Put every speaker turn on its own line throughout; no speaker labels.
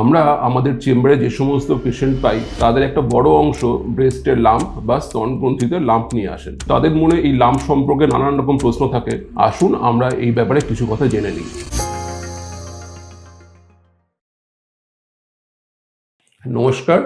আমরা আমাদের চেম্বারে যে সমস্ত পেশেন্ট পাই, তাদের একটা বড় অংশ ব্রেস্টের লাম্প বা স্তন গ্রন্থিতে লাম্প নিয়ে আসেন। তাদের মনে এই লাম্প সম্পর্কে নানান রকম প্রশ্ন থাকে। আসুন আমরা এই ব্যাপারে কিছু কথা জেনে নিই। নমস্কার,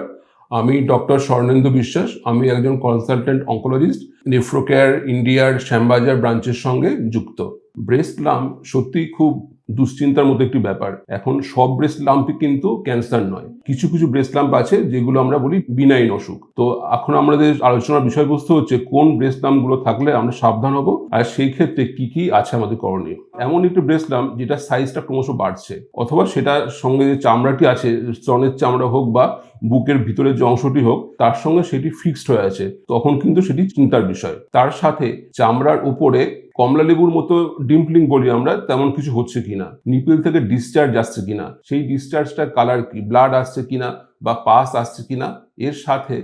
আমি ডক্টর স্বর্ণেন্দু বিশ্বাস। আমি একজন কনসালটেন্ট অঙ্কোলজিস্ট নেফ্রোকেয়ার ইন্ডিয়ার শ্যামবাজার ব্রাঞ্চের সঙ্গে যুক্ত। ব্রেস্ট লাম্প সত্যি খুব দুশ্চিন্তার মতো একটি ব্যাপার। এখন সব ব্রেস্ট লাম্পই কিন্তু ক্যান্সার নয়। কিছু কিছু ব্রেস্ট লাম্প আছে যেগুলো আমরা বলি বিনাইন অসুখ। তো এখন আমাদের আলোচনার বিষয়বস্তু হচ্ছে কোন ব্রেস্ট লাম্পগুলো থাকলে আমরা সাবধান হব আর সেই ক্ষেত্রে কি কি আছে আমাদের করণীয়। এমন একটি ব্রেস্ট লাম্প যেটা সাইজটা ক্রমশ বাড়ছে অথবা সেটার সঙ্গে যে চামড়াটি আছে, স্তনের চামড়া হোক বা বুকের ভিতরের যে অংশটি হোক, তার সঙ্গে সেটি ফিক্সড হয়ে আছে। তখন কিন্তু সেটি চিন্তার বিষয়। তার সাথে চামড়ার উপরে কমলা লেবুর মতো ডিম্পলিং বলি আমরা তেমন কিছু হচ্ছে কিনা, নিপিল থেকে ডিসচার্জ আসছে কিনা, সেই ডিসচার্জটার কালার কি ব্লাড আসছে কিনা বা পাস আসছে কিনা, এর সাথে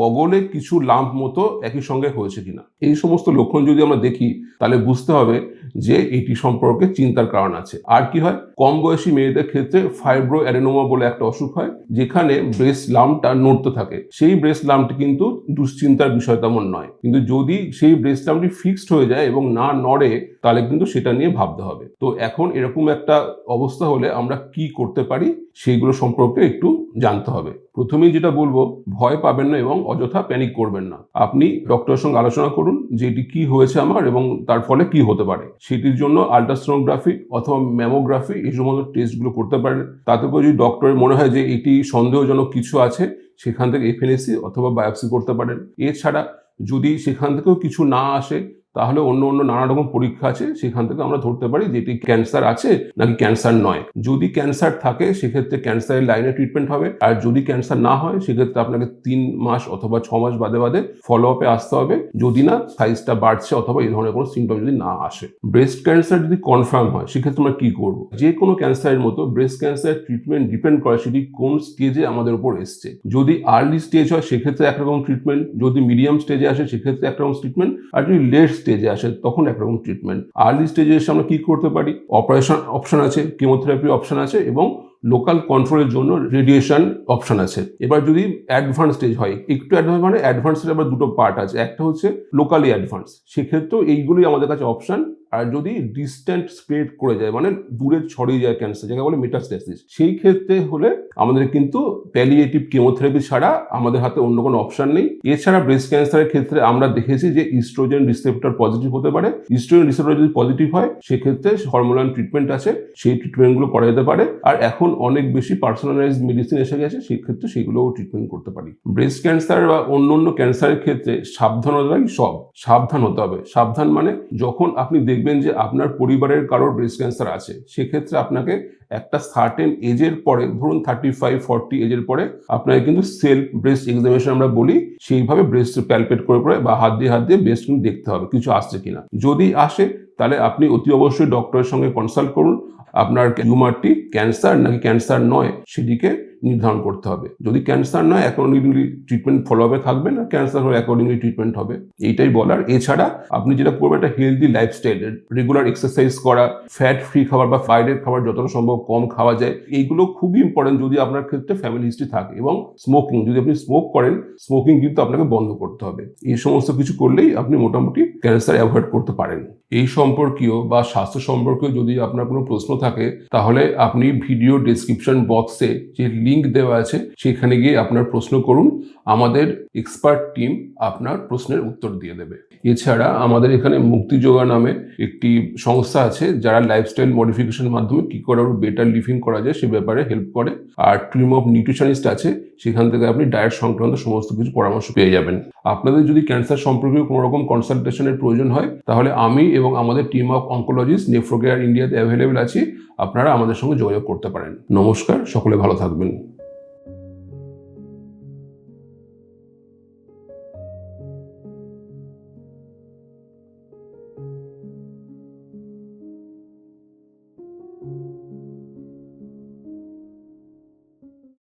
বগলে কিছু লাম্প মতো একই সঙ্গে হয়েছে কিনা। এই সমস্ত লক্ষণ যদি আমরা দেখি, তাহলে বুঝতে হবে যে এটি সম্পর্কে চিন্তার কারণ আছে। আর কি হয়? কম বয়সী মেয়েদের ক্ষেত্রে ফাইব্রো অ্যারেনোমা বলে একটা অসুখ হয়, যেখানে ব্রেস্ট লামটা নড়তে থাকে। সেই ব্রেস্ট লামটি কিন্তু দুশ্চিন্তার বিষয় তেমন নয়। কিন্তু যদি সেই ব্রেস্ট লামটি ফিক্সড হয়ে যায় এবং না নড়ে তাহলে কিন্তু সেটা নিয়ে ভাবতে হবে। তো এখন এরকম একটা অবস্থা হলে আমরা কি করতে পারি সেইগুলো সম্পর্কে একটু জানতে হবে। প্রথমেই যেটা বলব, ভয় পাবেন না এবং অযথা প্যানিক করবেন না। আপনি ডক্টরের সঙ্গে আলোচনা করুন যে এটি কি হয়েছে আমার এবং তার ফলে কি হতে পারে। সেটির জন্য আলট্রাসোনোগ্রাফি অথবা ম্যামোগ্রাফি এই সমস্ত টেস্টগুলো করতে পারেন। তাতে করে যদি ডক্টরের মনে হয় যে এটি সন্দেহজনক কিছু আছে, সেখান থেকে এফএনএসি অথবা বায়োপসি করতে পারেন। এছাড়া যদি সেখান থেকেও কিছু না আসে তাহলে অন্য অন্য নানা রকম পরীক্ষা আছে, সেখান থেকে আমরা ধরতে পারি যে এটি ক্যান্সার আছে নাকি ক্যান্সার নয়। যদি ক্যান্সার থাকে, সেক্ষেত্রে ক্যান্সারের লাইনে ট্রিটমেন্ট হবে। আর যদি ক্যান্সার না হয়, সেক্ষেত্রে আপনাকে তিন মাস অথবা ছ মাস বাদে বাদে ফলো আপে আসতে হবে। যদি না সাইজটা বাড়ছে অথবা এই ধরনের কোনো সিমটম যদি না আসে। ব্রেস্ট ক্যান্সার যদি কনফার্ম হয়, সেক্ষেত্রে আমরা কি করব? যে কোনো ক্যান্সারের মতো ব্রেস্ট ক্যান্সার ট্রিটমেন্ট ডিপেন্ড করে সেটি কোন স্টেজে আমাদের উপর এসছে। যদি আর্লি স্টেজ হয়, সেক্ষেত্রে একরকম ট্রিটমেন্ট যদি মিডিয়াম স্টেজে আসে, সেক্ষেত্রে একরকম ট্রিটমেন্ট আর যদি লেট স্টেজে আসে, তখন একরকম ট্রিটমেন্ট আর্লি স্টেজে এসে আমরা কি করতে পারি? অপারেশন অপশন আছে কেমোথেরাপি অপশন আছে এবং লোকাল কন্ট্রোলের জন্য রেডিয়েশন অপশন আছে। এবার যদি অ্যাডভান্স স্টেজ হয়, একটু অ্যাডভান্স মানে অ্যাডভান্সের আবার দুটো পার্ট আছে। একটা হচ্ছে লোকালি অ্যাডভান্স সেক্ষেত্রেও এইগুলোই আমাদের কাছে অপশন আর যদি ডিস্ট্যান্ট স্প্রেড করে যায় মানে দূরে ছড়িয়ে যায় ক্যান্সার যাকে বলে মেটাস্টেসিস সেই ক্ষেত্রে হলে আমাদের কিন্তু প্যালিয়েটিভ কেমোথেরাপি ছাড়া আমাদের হাতে অন্য কোনো অপশন নেই। এছাড়া ব্রেস্ট ক্যান্সারের ক্ষেত্রে আমরা দেখেছি যে ইস্ট্রোজেন রিসেপ্টর পজিটিভ হতে পারে। ইস্ট্রোজেন রিসেপ্টর যদি পজিটিভ হয়, সেক্ষেত্রে হরমোনাল ট্রিটমেন্ট আছে, সেই ট্রিটমেন্টগুলো করা যেতে পারে। আর এখন অনেক বেশি পার্সোনালাইজ মেডিসিন এসে গেছে, সেক্ষেত্রে সেগুলোও ট্রিটমেন্ট করতে পারি। ব্রেস্ট ক্যান্সার বা অন্য অন্য ক্যান্সারের ক্ষেত্রে সাবধানতাই সব। সাবধান হতে হবে। সাবধান মানে যখন আপনি দেখবেন যে আপনার পরিবারের কারোর ব্রেস্ট ক্যান্সার আছে, সেক্ষেত্রে আপনাকে একটা সার্টেন এজের পরে, ধরুন থার্টি ফাইভ ফর্টি এজের পরে, আপনাকে কিন্তু সেলফ ব্রেস্ট এক্সামিনেশন আমরা বলি, সেইভাবে ব্রেস্ট প্যালপেট করে করে বা হাত দিয়ে হাত দিয়ে ব্রেস্ট কিন্তু দেখতে হবে, কিছু আসছে কিনা। যদি আসে, তাহলে আপনি অতি অবশ্যই ডক্টরের সঙ্গে কনসাল্ট করুন। আপনার টিউমারটি ক্যান্সার নাকি ক্যান্সার নয়, সেটিকে নির্ধারণ করতে হবে। যদি ক্যান্সার নয় অ্যাকর্ডিংলি ট্রিটমেন্ট ফলো আপে আর ক্যান্সার হলে অ্যাকর্ডিংলি ট্রিটমেন্ট হবে। এইটাই বলার। এছাড়া আপনি যেটা করবেন, একটা হেলদি লাইফস্টাইল রেগুলার এক্সারসাইজ করা ফ্যাট ফ্রি খাবার বা ফ্রাইডের খাবার যতটা সম্ভব কম খাওয়া যায়, এইগুলো খুবই ইম্পর্টেন্ট যদি আপনার ক্ষেত্রে ফ্যামিলি হিস্ট্রি থাকে। এবং স্মোকিং যদি আপনি স্মোক করেন স্মোকিং কিন্তু আপনাকে বন্ধ করতে হবে। এই সমস্ত কিছু করলেই আপনি মোটামুটি ক্যান্সার অ্যাভয়েড করতে পারেন। এই সম্পর্কীয় বা স্বাস্থ্য সম্পর্কীয় যদি আপনার কোনো প্রশ্ন থাকে, তাহলে আপনি ভিডিও ডেসক্রিপশন বক্সে যে লিঙ্ক দেওয়া আছে, সেখানে গিয়ে আপনার প্রশ্ন করুন। আমাদের এক্সপার্ট টিম আপনার প্রশ্নের উত্তর দিয়ে দেবে। এছাড়া আমাদের এখানে মুক্তিযোগা নামে একটি সংস্থা আছে, যারা লাইফস্টাইল মডিফিকেশনের মাধ্যমে কী করে আরও বেটার লিভিং করা যায় সে ব্যাপারে হেল্প করে। আর টিম অফ নিউট্রিশনিস্ট আছে সেখান থেকে আপনি ডায়েট সংক্রান্ত সমস্ত কিছু পরামর্শ পেয়ে যাবেন। আপনাদের যদি ক্যান্সার সম্পর্কে কোনো রকম কনসালটেশনের প্রয়োজন হয়, তাহলে আমি এবং আমাদের টিম অফ অঙ্কোলজিস্ট নেফ্রোকেয়ার ইন্ডিয়াতে অ্যাভেলেবেল আছি। আপনারা আমাদের সঙ্গে যোগাযোগ করতে পারেন। নমস্কার, সকলে ভালো থাকবেন।